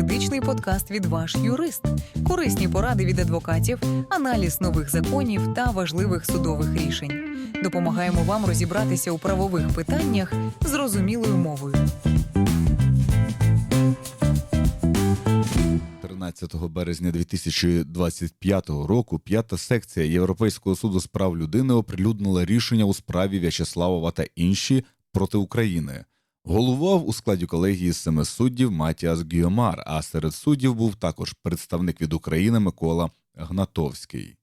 юридичний подкаст від ваш юрист, корисні поради від адвокатів, аналіз нових законів та важливих судових рішень. Допомагаємо вам розібратися у правових питаннях зрозумілою мовою. 13 березня 2025 року п'ята секція Європейського суду з прав людини оприлюднила рішення у справі В'ячеславова та інші проти України. Головував у складі колегії семи суддів Матіас Гіомар, а серед суддів був також представник від України Микола Гнатовський.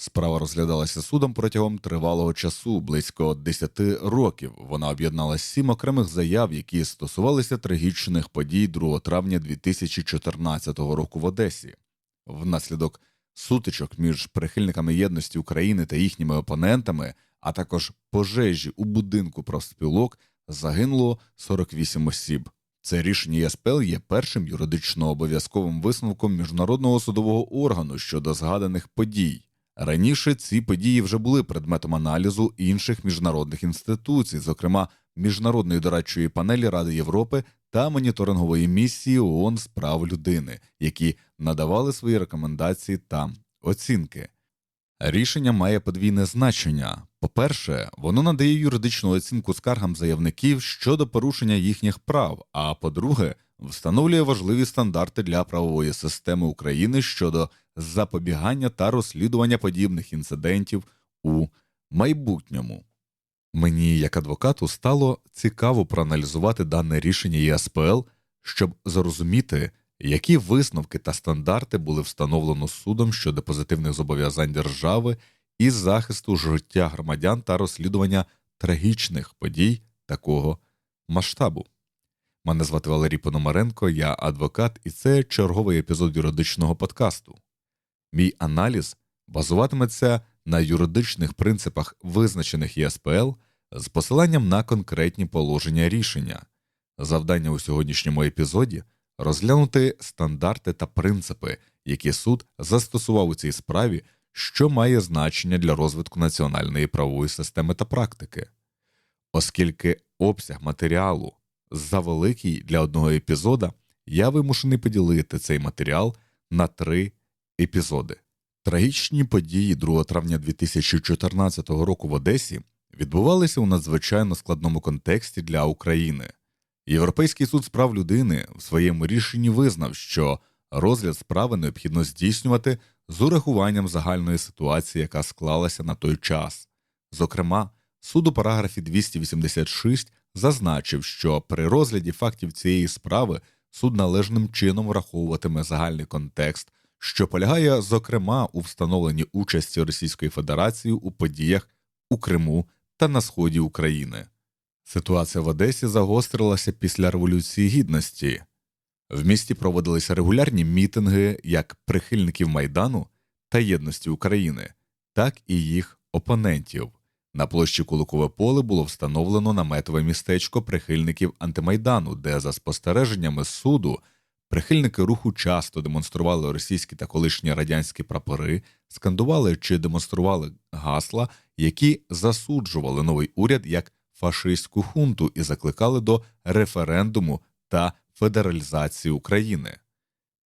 Справа розглядалася судом протягом тривалого часу, близько 10 років. Вона об'єднала сім окремих заяв, які стосувалися трагічних подій 2 травня 2014 року в Одесі. Внаслідок сутичок між прихильниками єдності України та їхніми опонентами, а також пожежі у будинку профспілок, загинуло 48 осіб. Це рішення ЄСПЛ є першим юридично обов'язковим висновком міжнародного судового органу щодо згаданих подій. Раніше ці події вже були предметом аналізу інших міжнародних інституцій, зокрема міжнародної дорадчої панелі Ради Європи та моніторингової місії ООН з прав людини, які надавали свої рекомендації та оцінки. Рішення має подвійне значення. По-перше, воно надає юридичну оцінку скаргам заявників щодо порушення їхніх прав. А по-друге, встановлює важливі стандарти для правової системи України щодо запобігання та розслідування подібних інцидентів у майбутньому. Мені, як адвокату, стало цікаво проаналізувати дане рішення ЄСПЛ, щоб зрозуміти, які висновки та стандарти були встановлено судом щодо позитивних зобов'язань держави і захисту життя громадян та розслідування трагічних подій такого масштабу. Мене звати Валерій Пономаренко, я адвокат, і це черговий епізод юридичного подкасту. Мій аналіз базуватиметься на юридичних принципах, визначених ЄСПЛ, з посиланням на конкретні положення рішення. Завдання у сьогоднішньому епізоді розглянути стандарти та принципи, які суд застосував у цій справі, що має значення для розвитку національної правової системи та практики, оскільки обсяг матеріалу завеликий для одного епізода, я вимушений поділити цей матеріал на три епізоди. Трагічні події 2 травня 2014 року в Одесі відбувалися у надзвичайно складному контексті для України. Європейський суд з прав людини в своєму рішенні визнав, що розгляд справи необхідно здійснювати з урахуванням загальної ситуації, яка склалася на той час. Зокрема, суд у параграфі 286 зазначив, що при розгляді фактів цієї справи суд належним чином враховуватиме загальний контекст, що полягає, зокрема, у встановленні участі Російської Федерації у подіях у Криму та на сході України. Ситуація в Одесі загострилася після Революції Гідності. В місті проводилися регулярні мітинги як прихильників Майдану та єдності України, так і їх опонентів. На площі Куликове поле було встановлено наметове містечко прихильників антимайдану, де, за спостереженнями суду, прихильники руху часто демонстрували російські та колишні радянські прапори, скандували чи демонстрували гасла, які засуджували новий уряд як фашистську хунту і закликали до референдуму та федералізації України.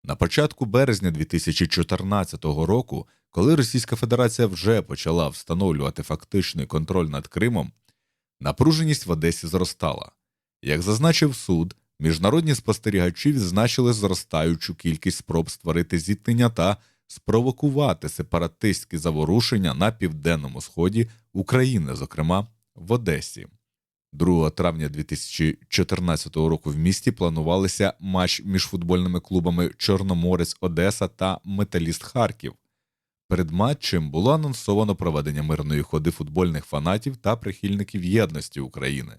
На початку березня 2014 року, коли Російська Федерація вже почала встановлювати фактичний контроль над Кримом, напруженість в Одесі зростала. Як зазначив суд, міжнародні спостерігачі відзначили зростаючу кількість спроб створити зіткнення та спровокувати сепаратистські заворушення на південному сході України, зокрема в Одесі. 2 травня 2014 року в місті планувалися матч між футбольними клубами Чорноморець Одеса та Металіст Харків. Перед матчем було анонсовано проведення мирної ходи футбольних фанатів та прихильників єдності України.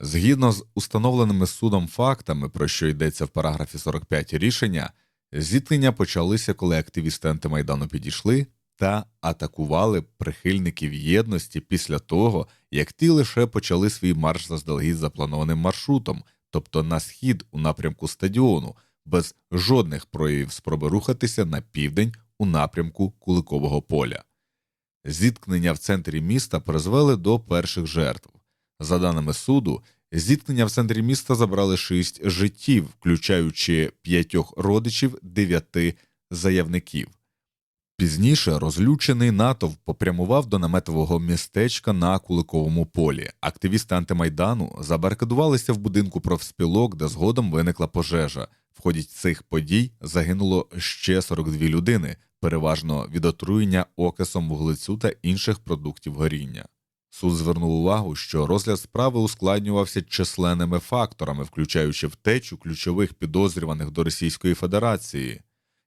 Згідно з установленими судом фактами, про що йдеться в параграфі 45 рішення, зіткнення почалися, коли активісти антимайдану підійшли та атакували прихильників єдності після того, як ті лише почали свій марш заздалегідь запланованим маршрутом, тобто на схід у напрямку стадіону, без жодних проявів спроби рухатися на південь у напрямку Куликового поля. Зіткнення в центрі міста призвели до перших жертв. За даними суду, Зіткнення в центрі міста забрали шість життів, включаючи п'ятьох родичів, дев'яти заявників. Пізніше розлючений натовп попрямував до наметового містечка на Куликовому полі. Активісти антимайдану забаркадувалися в будинку профспілок, де згодом виникла пожежа. В ході цих подій загинуло ще 42 людини, переважно від отруєння окисом вуглецю та інших продуктів горіння. Суд звернув увагу, що розгляд справи ускладнювався численними факторами, включаючи втечу ключових підозрюваних до Російської Федерації.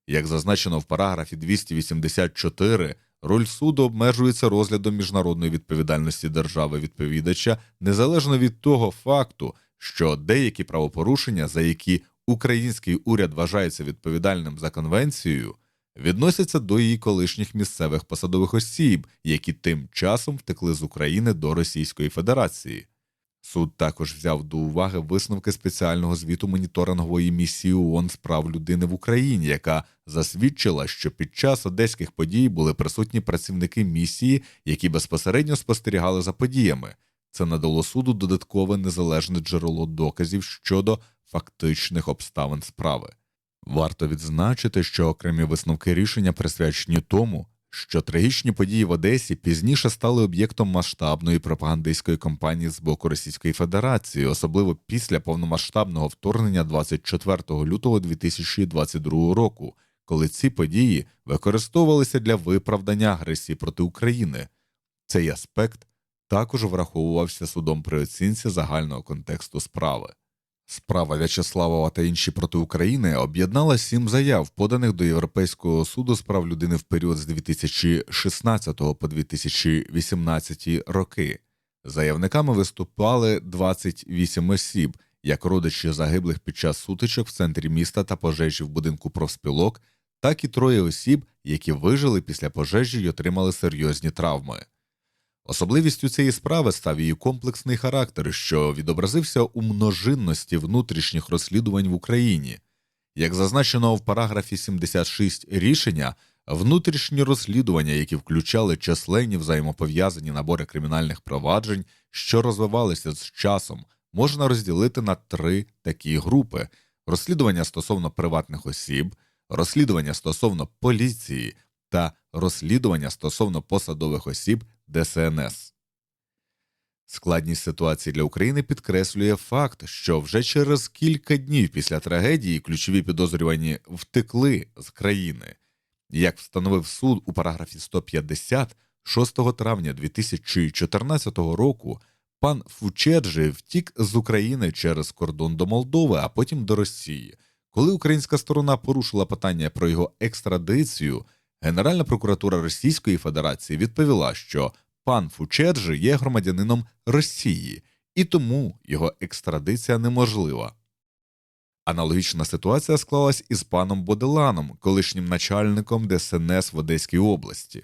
Як зазначено в параграфі 284, роль суду обмежується розглядом міжнародної відповідальності держави відповідача незалежно від того факту, що деякі правопорушення, за які український уряд вважається відповідальним за конвенцією, відносяться до її колишніх місцевих посадових осіб, які тим часом втекли з України до Російської Федерації. Суд також взяв до уваги висновки спеціального звіту моніторингової місії ООН з прав людини в Україні, яка засвідчила, що під час одеських подій були присутні працівники місії, які безпосередньо спостерігали за подіями. Це надало суду додаткове незалежне джерело доказів щодо фактичних обставин справи. Варто відзначити, що окремі висновки рішення присвячені тому, що трагічні події в Одесі пізніше стали об'єктом масштабної пропагандистської кампанії з боку Російської Федерації, особливо після повномасштабного вторгнення 24 лютого 2022 року, коли ці події використовувалися для виправдання агресії проти України. Цей аспект також враховувався судом при оцінці загального контексту справи. Справа В'ячеславова та інші проти України об'єднала сім заяв, поданих до Європейського суду з прав людини в період з 2016 по 2018 роки. Заявниками виступали 28 осіб, як родичі загиблих під час сутичок в центрі міста та пожежі в будинку профспілок, так і троє осіб, які вижили після пожежі й отримали серйозні травми. Особливістю цієї справи став її комплексний характер, що відобразився у множинності внутрішніх розслідувань в Україні. Як зазначено в параграфі 76 рішення, внутрішні розслідування, які включали численні взаємопов'язані набори кримінальних проваджень, що розвивалися з часом, можна розділити на три такі групи: розслідування стосовно приватних осіб, розслідування стосовно поліції та розслідування стосовно посадових осіб ДСНС. Складність ситуації для України підкреслює факт, що вже через кілька днів після трагедії ключові підозрювані втекли з країни. Як встановив суд у параграфі 150, 6 травня 2014 року пан Фучеджи втік з України через кордон до Молдови, а потім до Росії. Коли українська сторона порушила питання про його екстрадицію, Генеральна прокуратура Російської Федерації відповіла, що пан Фучеджи є громадянином Росії, і тому його екстрадиція неможлива. Аналогічна ситуація склалась із паном Боделаном, колишнім начальником ДСНС в Одеській області.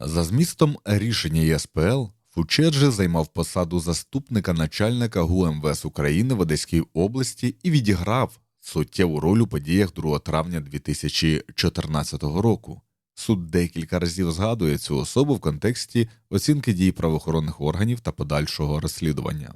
За змістом рішення ЄСПЛ Фучеджи займав посаду заступника начальника ГУМВС України в Одеській області і відіграв суттєву роль у подіях 2 травня 2014 року. Суд декілька разів згадує цю особу в контексті оцінки дій правоохоронних органів та подальшого розслідування.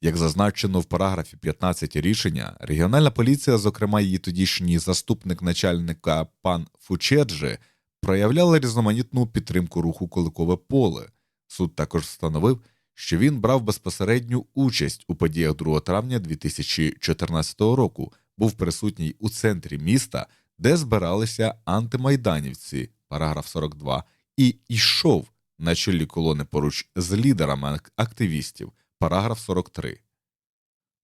Як зазначено в параграфі 15 рішення, регіональна поліція, зокрема її тодішній заступник начальника пан Фучеджи, проявляла різноманітну підтримку руху Куликове поле. Суд також встановив, що він брав безпосередню участь у подіях 2 травня 2014 року, був присутній у центрі міста, де збиралися антимайданівці, параграф 42, і йшов на чолі колони поруч з лідерами активістів, параграф 43.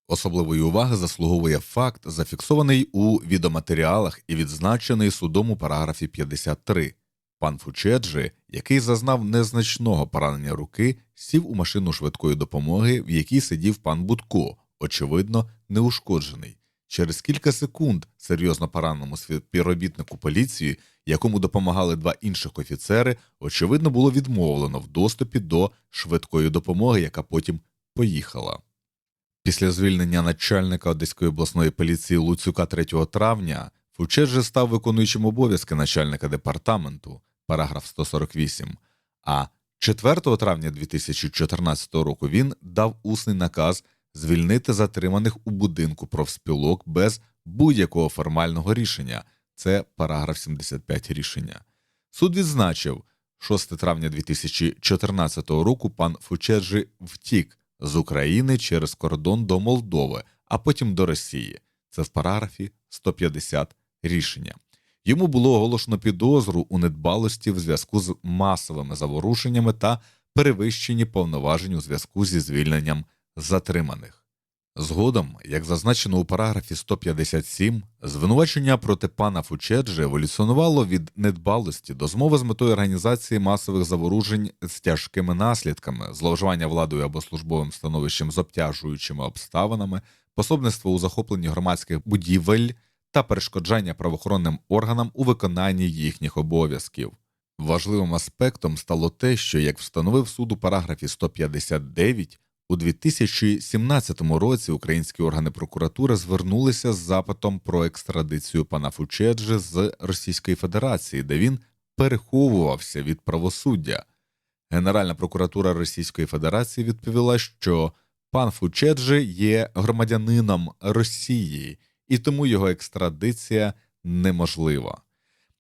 Особливої уваги заслуговує факт, зафіксований у відеоматеріалах і відзначений судом у параграфі 53. Пан Фучеджи, який зазнав незначного поранення руки, сів у машину швидкої допомоги, в якій сидів пан Будко, очевидно, неушкоджений. Через кілька секунд серйозно пораненому співробітнику поліції, якому допомагали два інших офіцери, очевидно було відмовлено в доступі до швидкої допомоги, яка потім поїхала. Після звільнення начальника Одеської обласної поліції Луцюка 3 травня Фучеджи став виконуючим обов'язки начальника департаменту, параграф 148, а 4 травня 2014 року він дав усний наказ звільнити затриманих у будинку профспілок без будь-якого формального рішення. Це параграф 75 рішення. Суд відзначив, 6 травня 2014 року пан Фучеджі втік з України через кордон до Молдови, а потім до Росії. Це в параграфі 150 рішення. Йому було оголошено підозру у недбалості в зв'язку з масовими заворушеннями та перевищенні повноважень у зв'язку зі звільненням затриманих. Згодом, як зазначено у параграфі 157, звинувачення проти пана Фучеджі еволюціонувало від недбалості до змови з метою організації масових заворушень з тяжкими наслідками, зловживання владою або службовим становищем з обтяжуючими обставинами, пособництво у захопленні громадських будівель та перешкоджання правоохоронним органам у виконанні їхніх обов'язків. Важливим аспектом стало те, що, як встановив суд у параграфі 159, у 2017 році українські органи прокуратури звернулися з запитом про екстрадицію пана Фучеджи з Російської Федерації, де він переховувався від правосуддя. Генеральна прокуратура Російської Федерації відповіла, що пан Фучеджи є громадянином Росії, і тому його екстрадиція неможлива.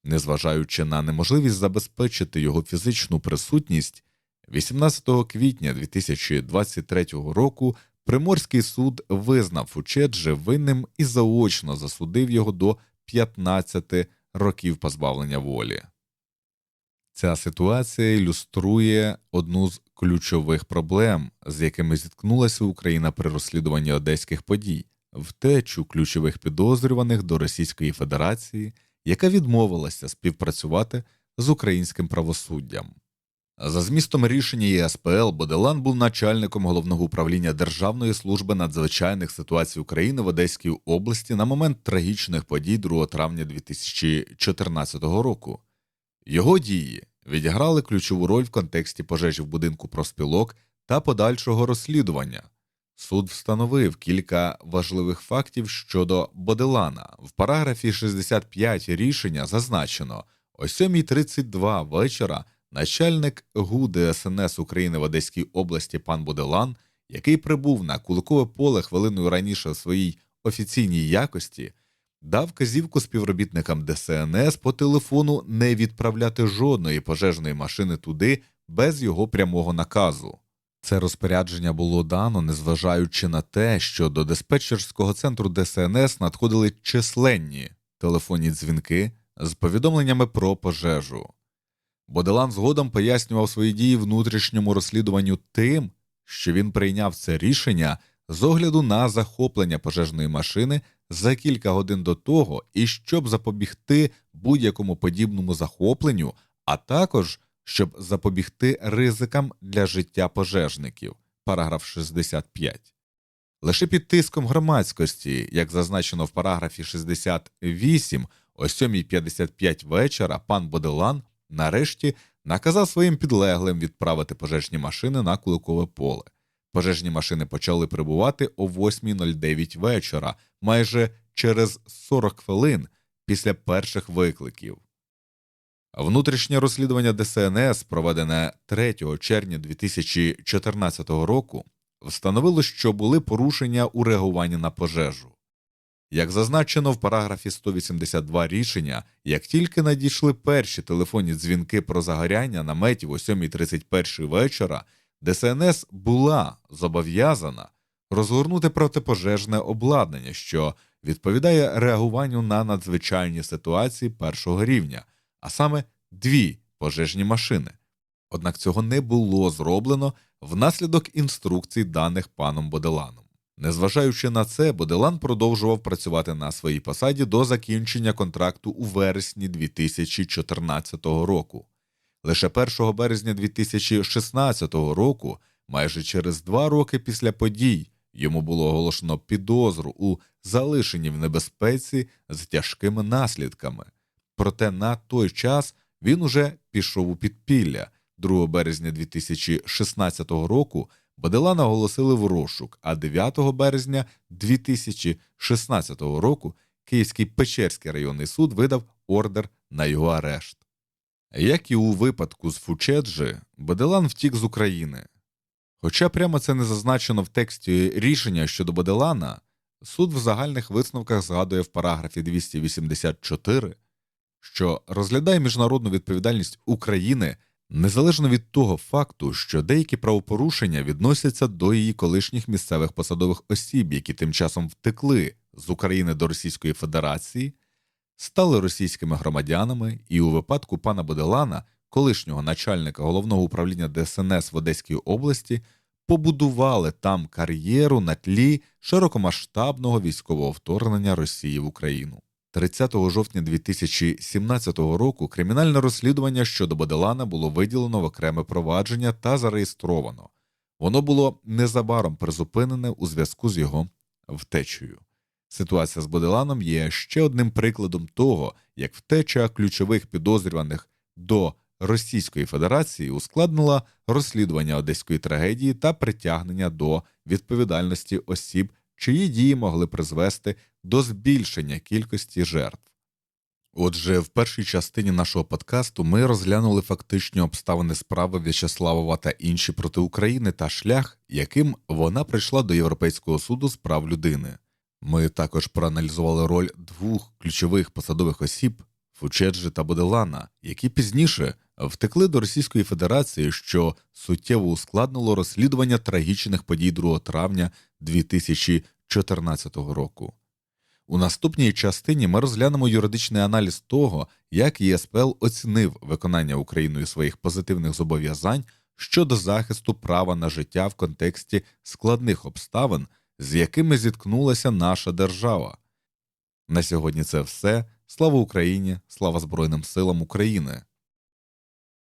Незважаючи на неможливість забезпечити його фізичну присутність, 18 квітня 2023 року Приморський суд визнав Фучеджи винним і заочно засудив його до 15 років позбавлення волі. Ця ситуація ілюструє одну з ключових проблем, з якими зіткнулася Україна при розслідуванні одеських подій втечу ключових підозрюваних до Російської Федерації, яка відмовилася співпрацювати з українським правосуддям. За змістом рішення ЄСПЛ Боделан був начальником головного управління Державної служби надзвичайних ситуацій України в Одеській області на момент трагічних подій 2 травня 2014 року. Його дії відіграли ключову роль в контексті пожежі в будинку профспілок та подальшого розслідування. Суд встановив кілька важливих фактів щодо Боделана. В параграфі 65 рішення зазначено о 7.32 вечора начальник ГУ ДСНС України в Одеській області пан Боделан, який прибув на Куликове поле хвилиною раніше в своїй офіційній якості, дав казівку співробітникам ДСНС по телефону не відправляти жодної пожежної машини туди без його прямого наказу. Це розпорядження було дано, незважаючи на те, що до диспетчерського центру ДСНС надходили численні телефонні дзвінки з повідомленнями про пожежу. Боделан згодом пояснював свої дії внутрішньому розслідуванню тим, що він прийняв це рішення з огляду на захоплення пожежної машини за кілька годин до того, і щоб запобігти будь-якому подібному захопленню, а також щоб запобігти ризикам для життя пожежників. Параграф 65. Лише під тиском громадськості, як зазначено в параграфі 68, о 7.55 вечора пан Боделан нарешті наказав своїм підлеглим відправити пожежні машини на Куликове поле. Пожежні машини почали прибувати о 8.09 вечора, майже через 40 хвилин після перших викликів. Внутрішнє розслідування ДСНС, проведене 3 червня 2014 року, встановило, що були порушення у реагуванні на пожежу. Як зазначено в параграфі 182 рішення, як тільки надійшли перші телефонні дзвінки про загоряння наметів о 7.31 вечора, ДСНС була зобов'язана розгорнути протипожежне обладнання, що відповідає реагуванню на надзвичайні ситуації першого рівня, а саме дві пожежні машини. Однак цього не було зроблено внаслідок інструкцій, даних паном Боделаном. Незважаючи на це, Боделан продовжував працювати на своїй посаді до закінчення контракту у вересні 2014 року. Лише 1 березня 2016 року, майже через два роки після подій, йому було оголошено підозру у залишенні в небезпеці з тяжкими наслідками. Проте на той час він уже пішов у підпілля. 2 березня 2016 року Боделана оголосили в розшук, а 9 березня 2016 року Київський Печерський районний суд видав ордер на його арешт. Як і у випадку з Фучеджі, Баделан втік з України. Хоча прямо це не зазначено в тексті рішення щодо Баделана, суд в загальних висновках згадує в параграфі 284, що розглядає міжнародну відповідальність України незалежно від того факту, що деякі правопорушення відносяться до її колишніх місцевих посадових осіб, які тим часом втекли з України до Російської Федерації, стали російськими громадянами, і у випадку пана Боделана, колишнього начальника головного управління ДСНС в Одеській області, побудували там кар'єру на тлі широкомасштабного військового вторгнення Росії в Україну. 30 жовтня 2017 року кримінальне розслідування щодо Боделана було виділено в окреме провадження та зареєстровано. Воно було незабаром призупинене у зв'язку з його втечею. Ситуація з Боделаном є ще одним прикладом того, як втеча ключових підозрюваних до Російської Федерації ускладнила розслідування одеської трагедії та притягнення до відповідальності осіб, чиї дії могли призвести до збільшення кількості жертв. Отже, в першій частині нашого подкасту ми розглянули фактичні обставини справи В'ячеславова та інші проти України та шлях, яким вона прийшла до Європейського суду з прав людини. Ми також проаналізували роль двох ключових посадових осіб Фучеджі та Боделана, які пізніше втекли до Російської Федерації, що суттєво ускладнило розслідування трагічних подій 2 травня 2014 року. У наступній частині ми розглянемо юридичний аналіз того, як ЄСПЛ оцінив виконання Україною своїх позитивних зобов'язань щодо захисту права на життя в контексті складних обставин, з якими зіткнулася наша держава. На сьогодні це все. Слава Україні! Слава Збройним силам України!